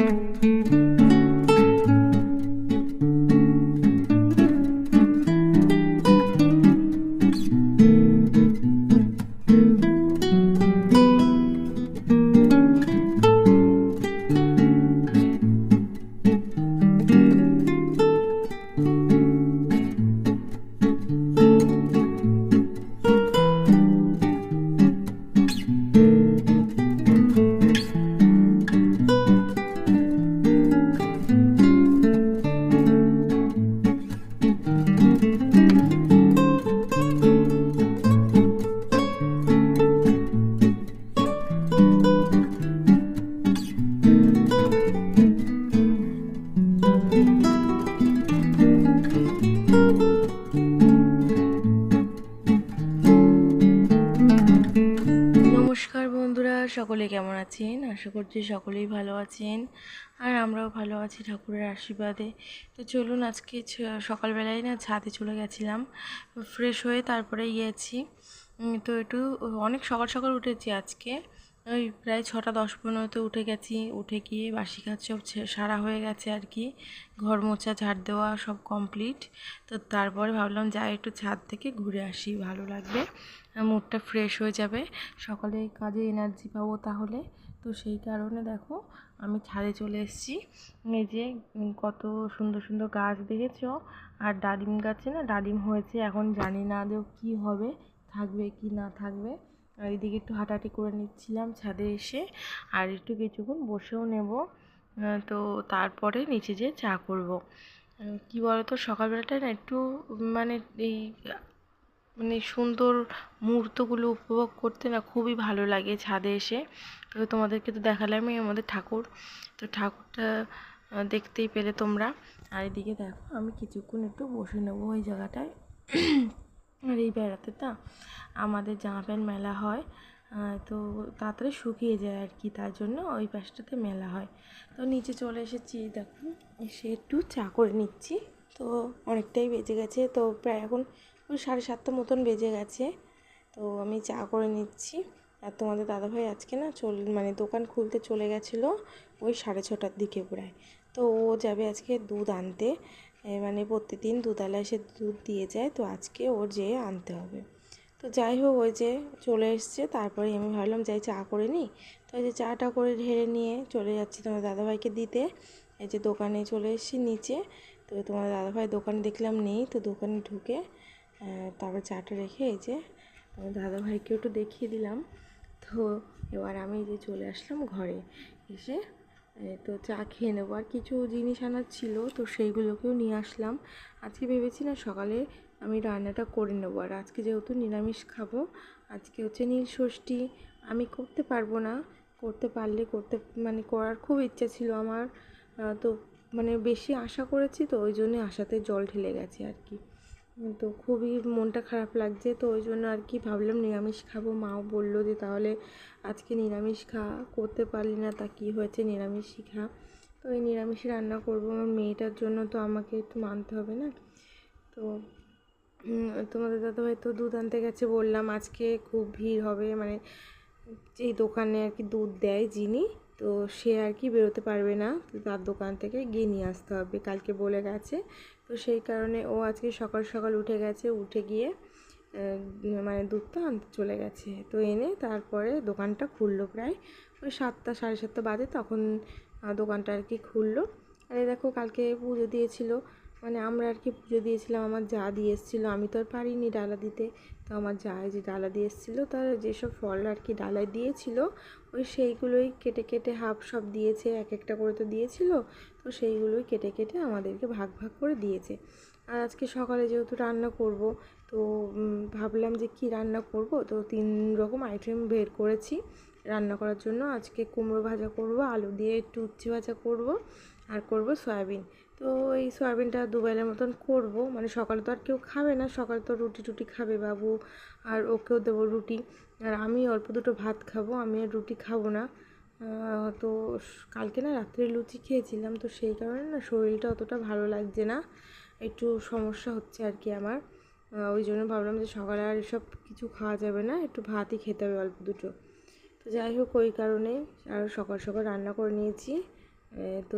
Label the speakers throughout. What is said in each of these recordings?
Speaker 1: thank you নমস্কার বন্ধুরা, সকলে কেমন আছেন? আশা করছি সকলেই ভালো আছেন। আর আমরাও ভালো আছি ঠাকুরের আশীর্বাদে। তো চলুন আজকে সকালবেলায় না ছাদে চলে গেছিলাম, ফ্রেশ হয়ে তারপরে গিয়েছি। তো একটু অনেক সকাল সকাল উঠেছি আজকে। ওই প্রায় ছটা দশ পনেরোতে উঠে গেছি। উঠে গিয়ে বাসি কাজ সব সারা হয়ে গেছে আর কি। ঘর মোছা, ঝাড় দেওয়া সব কমপ্লিট তো তারপরে ভাবলাম যাই একটু ছাদ থেকে ঘুরে আসি, ভালো লাগবে। মুডটা ফ্রেশ হয়ে যাবে। সকালে কাজে এনার্জি পাবো তাহলে। তো সেই কারণে দেখো, আমি ছাদে চলে এসেছি। এই যে কত সুন্দর সুন্দর গাছ দেখেছ? আর ডালিম গাছে না, ডালিম হয়েছে। এখন জানি না আদৌ কী হবে, থাকবে কি না থাকবে। আর এদিকে একটু হাঁটাহাঁটি করে নিচ্ছিলাম ছাদে এসে, আর একটু কিছুক্ষণ বসেও নেব। তো তারপরে নিচে যেয়ে চা করব। কি বলতো, সকালবেলাটা না একটু মানে এই মানে সুন্দর মুহূর্তগুলো উপভোগ করতে না খুবই ভালো লাগে ছাদে এসে। তো তোমাদেরকে তো দেখালামই আমাদের ঠাকুর। তো ঠাকুরটা দেখতেই পেলে তোমরা। আর এদিকে দেখো, আমি কিছুক্ষণ একটু বসে নেব ওই জায়গাটায়। আর এই বেড়াতে না আমাদের জামা প্যান্ট মেলা হয় তো তাড়াতাড়ি শুকিয়ে যায় আর কি, তার জন্য ওই পাশটাতে মেলা হয়। তো নিচে চলে এসেছি, দেখো, এসে একটু চা করে নিচ্ছি। তো অনেকটাই বেজে গেছে, তো প্রায় এখন ওই সাড়ে সাতটা মতন বেজে গেছে। তো আমি চা করে নিচ্ছি। আর তোমাদের দাদাভাই আজকে না চল মানে দোকান খুলতে চলে গেছিল ওই সাড়ে ছটার দিকে প্রায়। তো ও যাবে আজকে দুধ আনতে। মানে প্রতিদিন দুধওয়ালা এসে দুধ দিয়ে যায়, তো আজকে ওর যেয়ে আনতে হবে। তো যাই হোক, ওই যে চলে এসছে, তারপরে আমি ভাবলাম যাই চা করে নিই। তো ওই যে চাটা করে ঢেলে নিয়ে চলে যাচ্ছি তোমার দাদাভাইকে দিতে। এই যে দোকানে চলে এসেছি নিচে, তো তোমার দাদাভাই দোকানে দেখলাম নেই, তো দোকানে ঢুকে তারপর চাটা রেখে এই যে তোমার দাদাভাইকে একটু দেখিয়ে দিলাম। তো এবার আমি যে চলে আসলাম ঘরে, এসে তো চা খেয়ে নেব। আর কিছু জিনিস আনার ছিল, তো সেইগুলোকেও নিয়ে আসলাম। আজকে ভেবেছি না সকালে আমি রান্নাটা করে নেব। আর আজকে যেহেতু নিরামিষ খাব, আজকে হচ্ছে নীল ষষ্ঠী। আমি করতে পারব না। করতে পারলে করতে মানে করার খুব ইচ্ছা ছিল আমার। তো মানে বেশি আশা করেছি তো, ওই জন্যে আশাতে জল ঢেলে গেছে আর কি। তো খুবই মনটা খারাপ লাগছে, তো ওই জন্য আর কি ভাবলাম নিরামিষ খাব। মাও বলল যে তাহলে আজকে নিরামিষ খা, করতে পারলি না, তা কী হয়েছে নিরামিষই খা। তো এই নিরামিষই রান্না করব, আমার মেয়েটার জন্য তো আমাকে একটু মানতে হবে না। তো তোমাদের দাদাভাই তো দুধ আনতে গেছে বললাম, আজকে খুব ভিড় হবে মানে যেই দোকানে আর কি দুধ দেয় যিনি তো সে আর কি বেরোতে পারবে না। তার দোকান থেকে গিয়ে নিয়ে আসতে হবে। কালকে বলে গেছে। তো সেই কারণে ও আজকে সকাল সকাল উঠে গেছে। উঠে গিয়ে মানে দুধটা আনতে চলে গেছে। তো এনে তারপরে দোকানটা খুললো প্রায় ওই সাতটা, সাড়ে সাতটা বাজে। তখন দোকানটা আর কি খুললো। আরে দেখো, কালকে পুজো দিয়েছিল। মানে আমরা আর কি পুজো দিয়েছিলাম, আমার যা দিয়ে এসেছিল, আমি তো আর পারিনি ডালা দিতে। তো আমার যা যে ডালা দিয়ে এসেছিল, তার যেসব ফল আর কি ডালায় দিয়েছিল, ওই সেইগুলোই কেটে কেটে হাফ সব দিয়েছে, এক একটা করে তো দিয়েছিল, তো সেইগুলোই কেটে কেটে আমাদেরকে ভাগ ভাগ করে দিয়েছে। আর আজকে সকালে যেহেতু রান্না করব, তো ভাবলাম যে কি রান্না করব, তো তিন রকম আইটেম বের করেছি। রান্না করার জন্য আজকে কুমড়ো ভাজা করব, আলু দিয়ে একটু উচ্ছে ভাজা করব, আর করব সয়াবিন। তো এই সয়াবিনটা দুবেলার মতন করব। মানে সকালে তো আর কেউ খাবে না, সকালে তো রুটি টুটি খাবে বাবু, আর ওকেও দেবো রুটি। আর আমি অল্প দুটো ভাত খাব, আমি আর রুটি খাব না। তো কালকে না রাত্রে লুচি খেয়েছিলাম, তো সেই কারণে না শরীরটা অতটা ভালো লাগছে না। একটু সমস্যা হচ্ছে আর কি আমার। ওই জন্য ভাবলাম যে সকালে আর এসব কিছু খাওয়া যাবে না, একটু ভাতই খেতে হবে অল্প দুটো। তো যাই হোক, ওই কারণে আর সকাল সকাল রান্না করে নিয়েছি। তো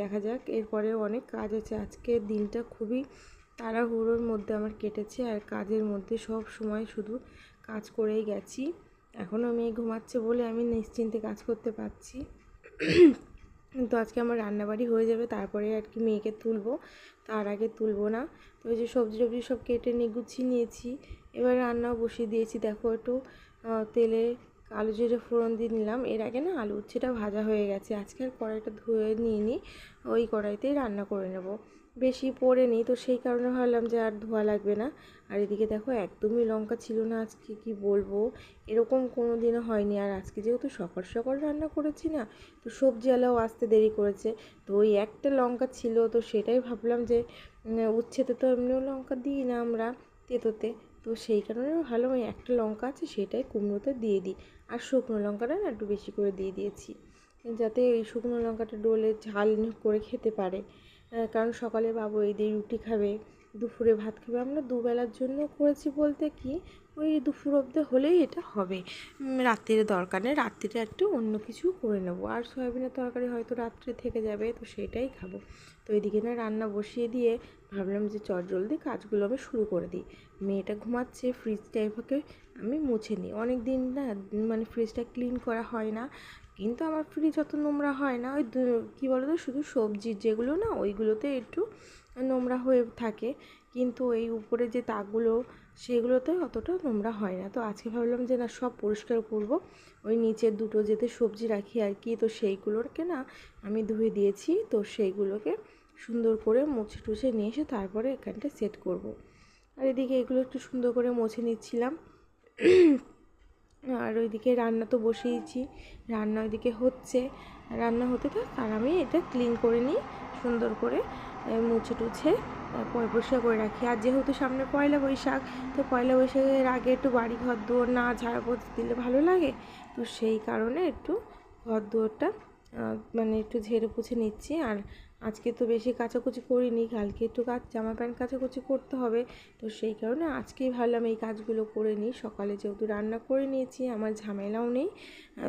Speaker 1: দেখা যাক। এরপরে অনেক কাজ আছে। আজকে দিনটা খুবই তাড়াহুড়োর মধ্যে আমার কেটেছে আর কাজের মধ্যে সব সময় শুধু কাজ করেই গেছি। এখনও মেয়ে ঘুমাচ্ছে বলে আমি নিশ্চিন্তে কাজ করতে পারছি। তো আজকে আমার রান্নাবাড়ি হয়ে যাবে, তারপরে আর কি মেয়েকে তুলবো। তার আগে তুলবো না। তো ওই যে সবজি টবজি সব কেটে নিয়ে গুছিয়ে নিয়েছি। এবার রান্নাও বসিয়ে দিয়েছি। দেখো একটু তেলে আলু জিরে ফোড়ন দিয়ে নিলাম। এর আগে না আলু উচ্ছেটা ভাজা হয়ে গেছে। আজকে আর কড়াইটা ধুয়ে নিয়ে নিই ওই কড়াইতেই রান্না করে নেব। বেশি পড়ে নিই, তো সেই কারণে ভাবলাম যে আর ধোয়া লাগবে না। আর এদিকে দেখো একদমই লঙ্কা ছিল না, আজকে কি বলব? এরকম কোনো দিনও হয়নি। আর আজকে যেহেতু সকাল সকাল রান্না করেছি না, তো সবজিওয়ালাও আসতে দেরি করেছে। তো ওই একটা লঙ্কা ছিল, তো সেটাই ভাবলাম যে উচ্ছেতে তো এমনিও লঙ্কা দিই না আমরা তেতোতে। তো সেই কারণে ভালো ওই একটা লঙ্কা আছে, সেটাই কুমড়োতে দিয়ে দিই। আর শুকনো লঙ্কাটা না একটু বেশি করে দিয়ে দিয়েছি। যাতে এই শুকনো লঙ্কাটা ডোলে ঝাল করে খেতে পারে। কারণ সকালে বাবু এই দিয়ে রুটি খাবে, দুপুরে ভাত খাবে, আমরা দুবেলার জন্য করেছি বলতে কি, ওই দুপুর অব্দি হলেই এটা হবে। রাত্রির দরকার নেই রাত্রিরে একটু অন্য কিছু করে নেব। আর সয়াবিনের তরকারি হয়তো রাত্রে থেকে যাবে, তো সেটাই খাব। তো এদিকে না রান্না বসিয়ে দিয়ে ভাবলাম যে চট জলদি কাজগুলো আমি শুরু করে দিই। মেয়েটা ঘুমাচ্ছে ফ্রিজটা এভাবে আমি মুছে নিই। অনেক দিন না মানে ফ্রিজটা ক্লিন করা হয় না, কিন্তু আমার ফ্রিজ অত নোংরা হয় না। ওই কী বলো তো শুধু সবজি যেগুলো না, ওইগুলোতে একটু নোংরা হয়ে থাকে। কিন্তু এই উপরে যে তাকগুলো, সেগুলোতে অতটা নোংরা হয় না। তো আজকে ভাবলাম যে না, সব পরিষ্কার করব। ওই নিচের দুটো যেতে সবজি রাখি আর কি। তো সেইগুলোকে না, আমি ধুয়ে দিয়েছি। তো সেইগুলোকে সুন্দর করে মুছে টুছে নিয়ে এসে তারপরে এখানটা সেট করব। আর এদিকে এগুলো একটু সুন্দর করে মুছে নিচ্ছিলাম। আর ওইদিকে রান্না তো বসিয়েছি, রান্না ওইদিকে হচ্ছে। রান্না হতে থাক, আর আমি এটা ক্লিন করে নিই, সুন্দর করে মুছে টুছে তারপর পরিষ্কার করে রাখি। আর যেহেতু সামনে পয়লা বৈশাখ, তো পয়লা বৈশাখের আগে একটু বাড়ি ঘর দুয়ার না ঝাড়া দিলে ভালো লাগে। তো সেই কারণে একটু ঘর দুয়ারটা মানে একটু ঝেড়ে পুছে নিচ্ছি। আর আজকে তো বেশি কাচাকুচি করিনি, কালকে একটু কাজ, জামা প্যান্ট কাচাকুচি করতে হবে। তো সেই কারণে আজকেই ভাবলাম এই কাজগুলো করে নিই। সকালে যেহেতু রান্না করে নিয়েছি, আমার ঝামেলাও নেই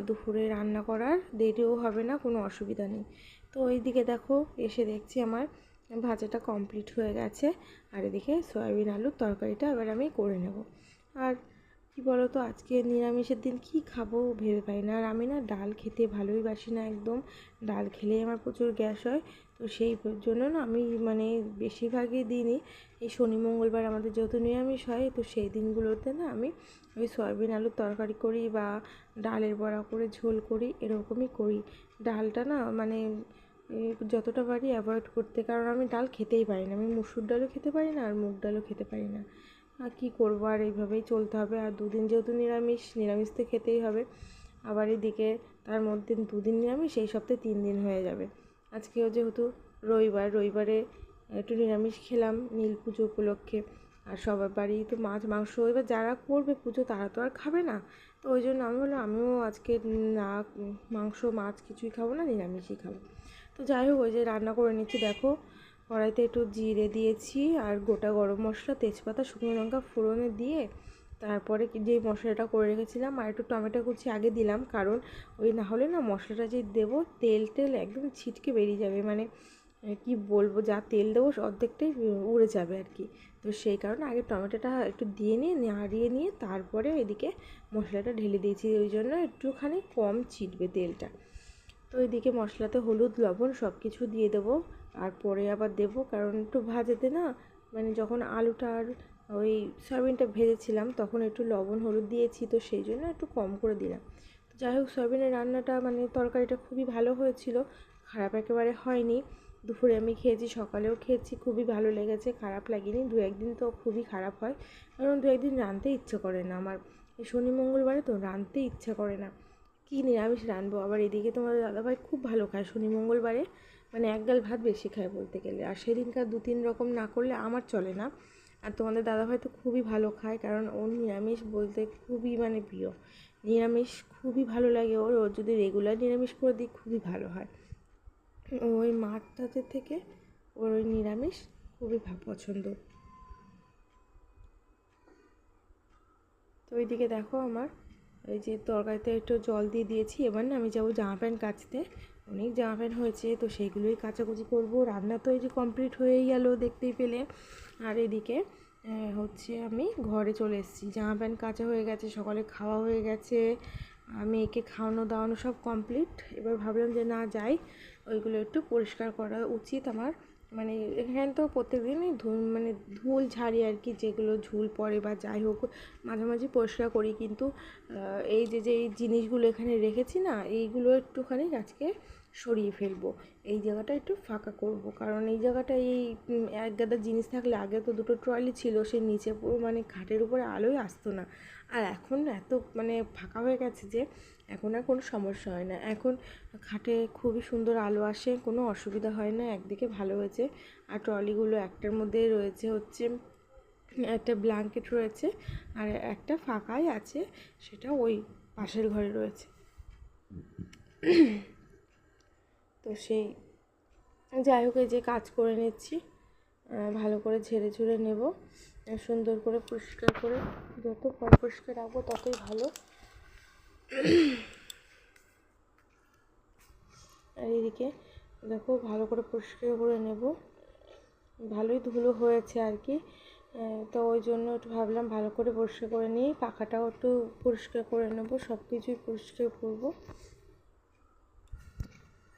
Speaker 1: দুপুরে রান্না করার দেরিও হবে না, কোনো অসুবিধা নেই। তো ওইদিকে দেখো, এসে দেখছি আমার ভাজাটা কমপ্লিট হয়ে গেছে, আর এদিকে সয়াবিন আলুর তরকারিটা এবার আমি করে নেব। আর কি বলো তো আজকে নিরামিষের দিন কি খাব ভেবে পাই না, আর আমি না ডাল খেতে ভালোই বাসি না একদম। ডাল খেলেই আমার প্রচুর গ্যাস হয় তো সেই জন্য না আমি মানে বেশিরভাগই দিনই এই শনি, মঙ্গলবার আমাদের যেহেতু নিরামিষ হয়, তো সেই দিনগুলোতে না আমি ওই সয়াবিন আলুর তরকারি করি বা ডালের বড়া করে ঝোল করি, এরকমই করি। ডালটা না মানে যতটা পারি অ্যাভয়েড করতে, কারণ আমি ডাল খেতেই পারি না। আমি মুসুর ডালও খেতে পারি না আর মুগ ডালও খেতে পারি না। আর কী করব আর এইভাবেই চলতে হবে। আর দুদিন যেহেতু নিরামিষ নিরামিষ তো খেতেই হবে। আবার এদিকে তার মধ্যে দুদিন নিরামিষ, এই সপ্তাহে তিন দিন হয়ে যাবে। আজকেও যেহেতু রবিবার, রবিবারে একটু নিরামিষ খেলাম নীল পুজো উপলক্ষে। আর সবার বাড়ি তো মাছ, মাংস, এবার যারা করবে পুজো তারা তো আর খাবে না। তো ওই জন্য আমি বললাম, আমিও আজকে না, মাংস, মাছ কিছুই খাব না, নিরামিষই খাব। তো যাই হোক, ওই যে রান্না করে নিচ্ছি, দেখো। কড়াইতে একটু জিরে দিয়েছি আর গোটা গরম মশলা, তেজপাতা, শুকনো লঙ্কা ফোড়নে দিয়ে তারপরে কি- যে মশলাটা করে রেখেছিলাম, আর একটু টমেটো কুচি আগে দিলাম, কারণ ওই না হলে না মশলাটা যে দেবো, তেল টেল একদম ছিটকে বেরিয়ে যাবে মানে কি বলব, যা তেল দেবো অর্ধেকটাই উড়ে যাবে আর কি। তো সেই কারণে আগে টমেটোটা একটু দিয়ে নিয়ে, নাড়িয়ে নিয়ে তারপরে এদিকে মশলাটা ঢেলে দিয়েছি, ওই জন্য একটুখানি কম ছিটবে তেলটা। তো এদিকে মশলাতে হলুদ, লবণ সব কিছু দিয়ে দেবো আর পরে আবার দেবো, কারণ একটু ভাজাতে না মানে যখন আলুটা আর ওই সয়াবিনটা ভেজেছিলাম, তখন একটু লবণ, হলুদ দিয়েছি, তো সেই জন্য একটু কম করে দিলাম। তো যাই হোক, সয়াবিনের রান্নাটা মানে তরকারিটা খুবই ভালো হয়েছিল, খারাপ একেবারে হয়নি। দুপুরে আমি খেয়েছি, সকালেও খেয়েছি, খুবই ভালো লেগেছে, খারাপ লাগেনি, দু একদিন তো খুবই খারাপ হয়, কারণ দু একদিন রাঁধতে ইচ্ছে করে না আমার। শনি, মঙ্গলবারে তো রাঁধতে ইচ্ছে করে না। কী নিরামিষ রাঁধবো? আবার এদিকে তোমার দাদাভাই খুব ভালো খায় শনি, মঙ্গলবারে। মানে এক গাল ভাত বেশি খায় বলতে গেলে। আর সেদিনকার দু তিন রকম না করলে আমার চলে না। আর তোমাদের দাদাভাই তো খুবই ভালো খায়, কারণ ওর নিরামিষ বলতে খুবই মানে প্রিয়। নিরামিষ খুবই ভালো লাগে ওর ওর যদি রেগুলার নিরামিষ করে দিই খুবই ভালো হয়। ওই টাচের থেকে ওর ওই নিরামিষ খুবই পছন্দ। তো ওইদিকে দেখো আমার, ওই যে তরকারিতে একটু জল দিয়ে দিয়েছি, এবার না আমি যাব জামা প্যান্ট কাচতে। অনেক জামা প্যান্ট হয়েছে, তো সেইগুলোই কাচাকুচি করব। রান্না তো এই যে কমপ্লিট হয়েই গেল দেখতেই পেলে। আর এদিকে হচ্ছে আমি ঘরে চলে এসেছি। জামা প্যান্ট কাচা হয়ে গেছে, সকালে খাওয়া হয়ে গেছে। আর মেয়েকে খাওয়ানো দাওয়ানো সব কমপ্লিট এবার ভাবলাম যে না যাই, ওইগুলো একটু পরিষ্কার করা উচিত আমার। মানে এখানে তো প্রত্যেকদিনই ধুল মানে ধুল ঝাড়ি আর কি, যেগুলো ঝুল পড়ে বা যাই হোক, মাঝে মাঝে পরিষ্কার করি। কিন্তু এই যে যে এই জিনিসগুলো এখানে রেখেছি না, এইগুলো একটুখানি আজকে সরিয়ে ফেলব। এই জায়গাটা একটু ফাঁকা করব। কারণ এই জায়গাটা এই এক গাদা জিনিস থাকলে আগে তো দুটো ট্রলি ছিল, সে নিচে পুরো মানে খাটের উপরে আলোই আসতো না। আর এখন এত মানে ফাঁকা হয়ে গেছে যে, এখন আর কোনো সমস্যা হয় না। এখন খাটে খুবই সুন্দর আলো আসে, কোনো অসুবিধা হয় না, একদিকে ভালো হয়েছে। আর ট্রলিগুলো একটার মধ্যে রয়েছে হচ্ছে, একটা ব্ল্যাঙ্কেট রয়েছে, আর একটা ফাঁকাই আছে, সেটা ওই পাশের ঘরে রয়েছে। তো সেই যাই হোক, এই যে কাজ করে নিচ্ছি। ভালো করে ঝেড়ে ঝুড়ে নেব। সুন্দর করে পরিষ্কার করে যত পরিষ্কার রাখব ততই ভালো। আর এদিকে দেখো, ভালো করে পরিষ্কার করে নেব। ভালোই ধুলো হয়েছে আর কি। তো ওই জন্য একটু ভাবলাম ভালো করে পরিষ্কার করে নিই। পাখাটাও একটু পরিষ্কার করে নেব সব কিছুই পরিষ্কার করব।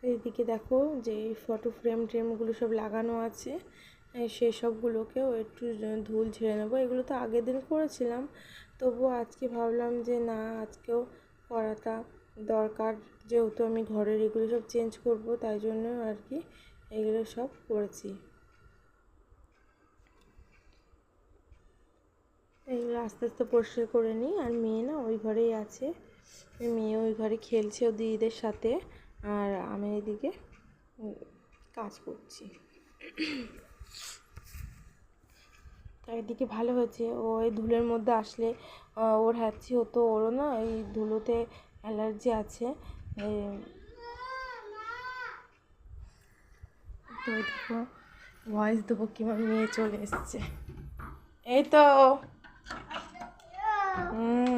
Speaker 1: এইদিকে দেখো যে এই ফটো ফ্রেম ট্রেমগুলো সব লাগানো আছে। সেই সবগুলোকেও একটু ধুল ঝেড়ে নেব। এগুলো তো আগের দিন করেছিলাম। তবুও আজকে ভাবলাম যে না, আজকেও করাটা দরকার। যেহেতু আমি ঘরের এগুলো সব চেঞ্জ করব, তাই জন্য আর কি এগুলো সব করেছি। এইগুলো আস্তে আস্তে পরিষ্কার করে নিই। আর মেয়ে না ওই ঘরেই আছে। মেয়ে ওই ঘরে খেলছে ও দিদিদের সাথে। আর আমি এদিকে কাজ করছি। তো এদিকে ভালো হয়েছে। ও এই ধুলোর মধ্যে আসলে ওর হ্যাচি হতো, ওরও না এই ধুলোতে অ্যালার্জি আছে। ভয়েস দেবো কি আমার মেয়ে চলে এসছে। এই তো। হুম।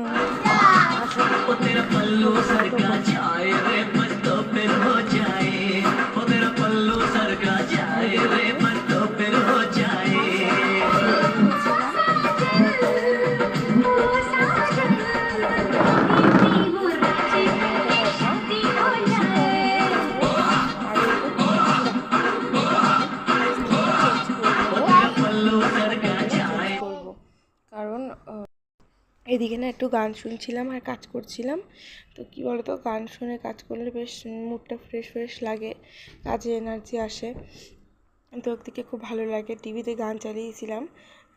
Speaker 1: এদিকে না একটু গান শুনছিলাম আর কাজ করছিলাম। তো কি বলতো, গান শুনে কাজ করলে বেশ মুডটা ফ্রেশ ফ্রেশ লাগে, কাজে এনার্জি আসে। তো একদিকে খুব ভালো লাগে, টিভিতে গান চালিয়েছিলাম।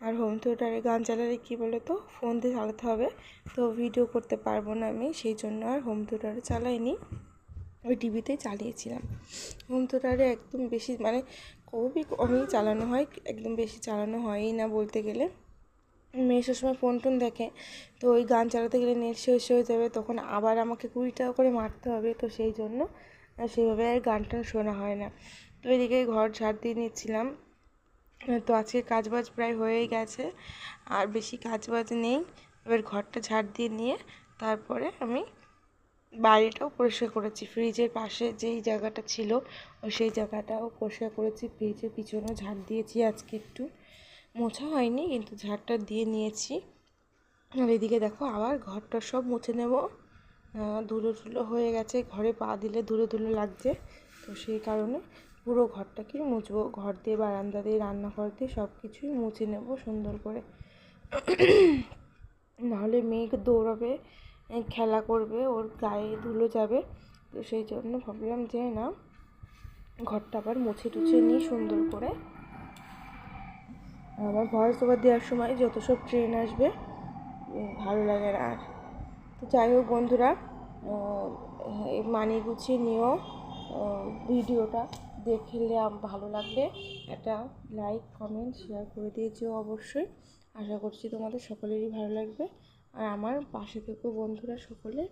Speaker 1: আর হোম থিয়েটারে গান চালালে কী বলো তো ফোন দিয়ে চালাতে হবে। তো ভিডিও করতে পারব না আমি, সেই জন্য আর হোম থিয়েটারে চালাইনি। ওই টিভিতেই চালিয়েছিলাম। হোম থিয়েটারে একদম বেশি মানে খুবই কমই চালানো হয়, একদম বেশি চালানো হয়ই না বলতে গেলে। মেয়ে সবসময় ফোন টোন দেখে, তো ওই গান চালাতে গেলে নেট শেষ হয়ে যাবে, তখন আবার আমাকে কুড়ি টাকা করে মারতে হবে, তো সেই জন্য সেইভাবে আর গান টান শোনা হয় না। তো এদিকে ঘর ঝাড় দিয়ে নিচ্ছিলাম। তো আজকে কাজবাজ প্রায় হয়েই গেছে, আর বেশি কাজবাজ নেই। এবার ঘরটা ঝাড় দিয়ে নিয়ে তারপরে আমি বাইরেটাও পরিষ্কার করেছি। ফ্রিজের পাশে যেই জায়গাটা ছিল সেই জায়গাটাও পরিষ্কার করেছি। ফ্রিজের পিছনেও ঝাড় দিয়েছি আজকে একটু। মোছা হয়নি, কিন্তু ঝাড়টা দিয়ে নিয়েছি। আর এদিকে দেখো আবার ঘরটা সব মুছে নেব। ধুলো ধুলো হয়ে গেছে, ঘরে পা দিলে ধুলো ধুলো লাগছে। তো সেই কারণে পুরো ঘরটাকে মুছবো। ঘর দিয়ে, বারান্দা দিয়ে, রান্নাঘর দিয়ে সব কিছুই মুছে নেব সুন্দর করে। নাহলে মেঘ দৌড়াবে খেলা করবে, ওর গায়ে ধুলো যাবে। তো সেই জন্য ভাবলাম যে না, ঘরটা আবার মুছে টুছে নিই সুন্দর করে। আমার ভয়েস ওভার দেওয়ার সময় যত সব ট্রেন আসবে ভালো লাগে না আর। তো যাই হোক বন্ধুরা মানিয়ে গুছিয়ে নিও ভিডিওটা দেখলে ভালো লাগবে। একটা লাইক কমেন্ট শেয়ার করে দিয়েছিও অবশ্যই। আশা করছি তোমাদের সকলেরই ভালো লাগবে। আর আমার পাশে থেকো বন্ধুরা সকলে।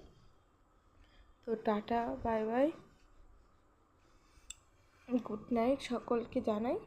Speaker 1: তো tata bye bye good night সকলকে জানাই।